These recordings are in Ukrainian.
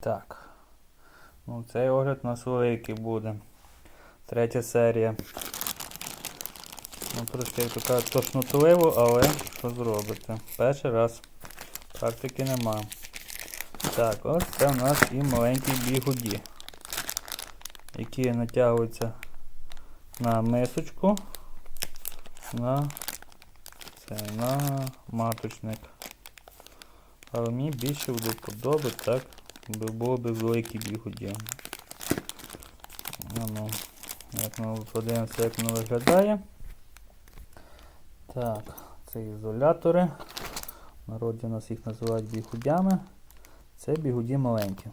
Так. Ну, цей огляд у нас великий буде. Третя серія. Ну, трошки кажуть, тошнотливо, але що зробите? Перший раз. Практики нема. Так, ось це у нас і маленькі бігуді, які натягуються на мисочку, на, це, на маточник. Але мені більше буде подобати, так, було б великі бігуді. Ну, ну, як ми подивимося, як воно виглядає. Так, це ізолятори. В народі у нас їх називають бігудями. Це бігуді маленькі.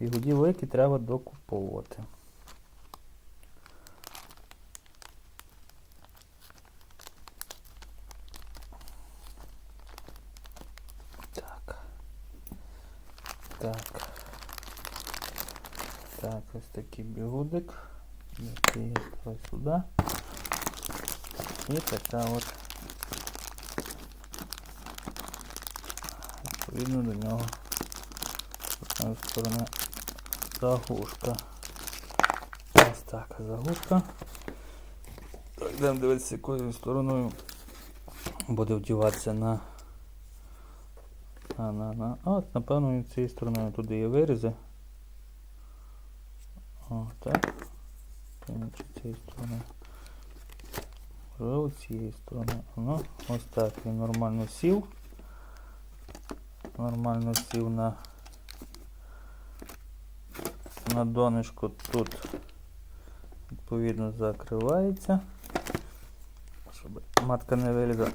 Бігуді великі треба докуповувати. Так. Так, ось такий бігудик. Давай сюди. І така от. Відповідно до нього з одної сторони заглушка. Ось так, заглушка. Так, йдемо дивитися, якою стороною буде вдіватися на. На, на, на. От, напевно, і цією стороною туди є вирізи. О, так. Чи цієї сторони. Можливо, цієї сторони. Ну, ось так він нормально сів. Нормально сів на, на донышко тут відповідно закривається. Щоб матка не вилізла.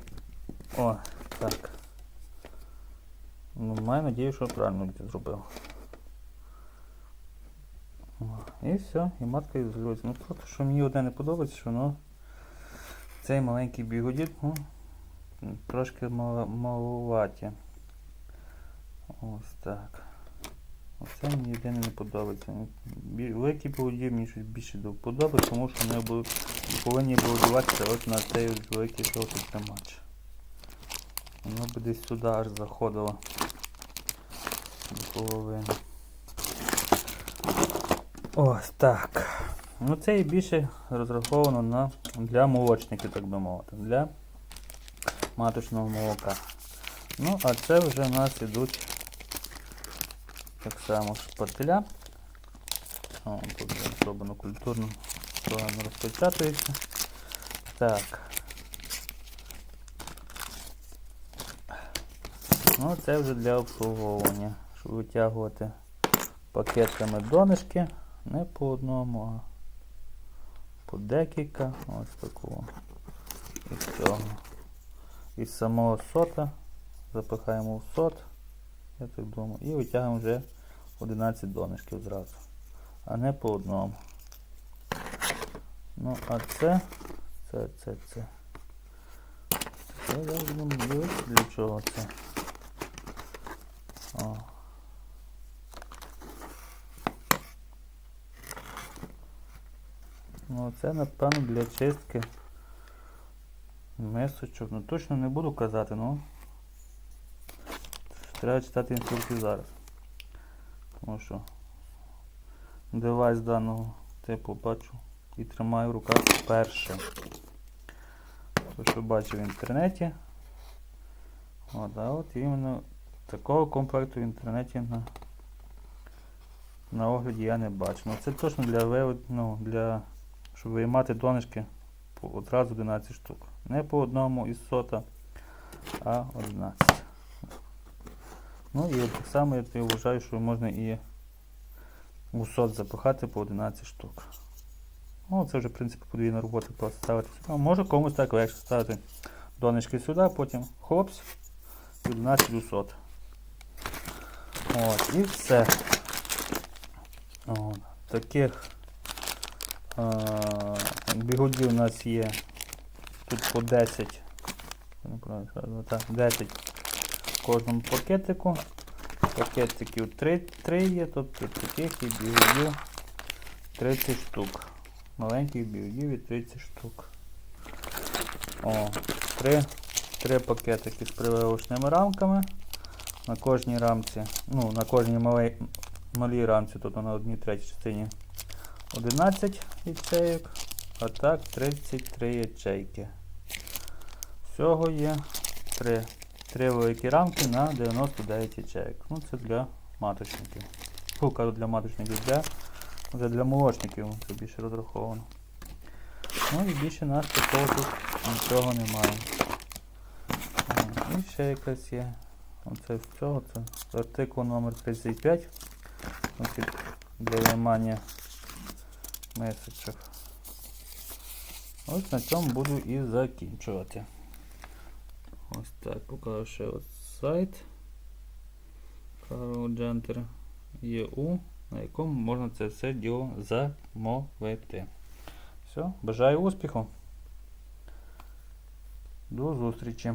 О, так. Ну, маю надію, що правильно зробив. І все, і матка ізолюється. Ну просто що мені одне не подобається, що воно цей маленький бігодіт, ну, трошки мало, маловаті. Ось так. Оце мені єдине не подобається. Великі бігоді мені щось більше до вподоби, тому що вони бу- повинні були діватися от на цей великий жовтий тримач. Воно би десь сюди аж заходило до. Ось так. Ну це і більше розраховано на, для молочників, так би мовити, для маточного молока. Ну, а це вже в нас ідуть так само шпателя. О, тут зроблено культурно, воно розпечатується. Так. Ну, це вже для обслуговування, щоб витягувати пакетами донышки. Не по одному, а по декілька. Ось такого. І цього. Із самого сота запихаємо в сот, я так думаю, і витягуємо вже 11 донышків зразу, а не по одному. Ну, а це, це, це, це. Це я дивитися, для чого це. Ну, це, напевно, для чистки мисочок. Ну точно не буду казати, ну. Треба читати інструкцію зараз. Тому що девайс даного типу бачу і тримаю в руках вперше. То, що бачив в інтернеті. От, а от іменно такого комплекту в інтернеті на, на огляді я не бачу. Ну це точно для вивод, ну, для щоб виймати донышки одразу 11 штук. Не по одному із сота, а 11. Ну і так само я вважаю, що можна і у сот запихати по 11 штук. Ну, це вже, в принципі, подвійна робота просто ставити сюди. Може комусь так легше ставити донечки сюди, потім хлопць, і 11 у сот. От, і все. От, таких бігудів у нас є тут по 10. Так, 10 в кожному пакетику. Пакетиків 3, 3 є, тобто таких і бігудів 30 штук. Маленьких бігудів і 30 штук. О, 3, 3 пакетики з прививочними рамками. На кожній рамці, ну, на кожній малей, малій рамці, тобто на одній третій частині 11 ячейок, а так 33 ячейки. Всього є 3, 3 великі рамки на 99 ячейок. Ну, це для маточників. Фу, для маточників, для, вже для молочників це більше розраховано. Ну і більше нас такого тут нічого немає. І ще якась є. Оце з цього, це артикул номер 35. Оці для виймання месочок. Ось на цьому буду і закінчувати. Ось так, покажу ще сайт EU, на якому можна це все діло замовити. Все, бажаю успіху. До зустрічі.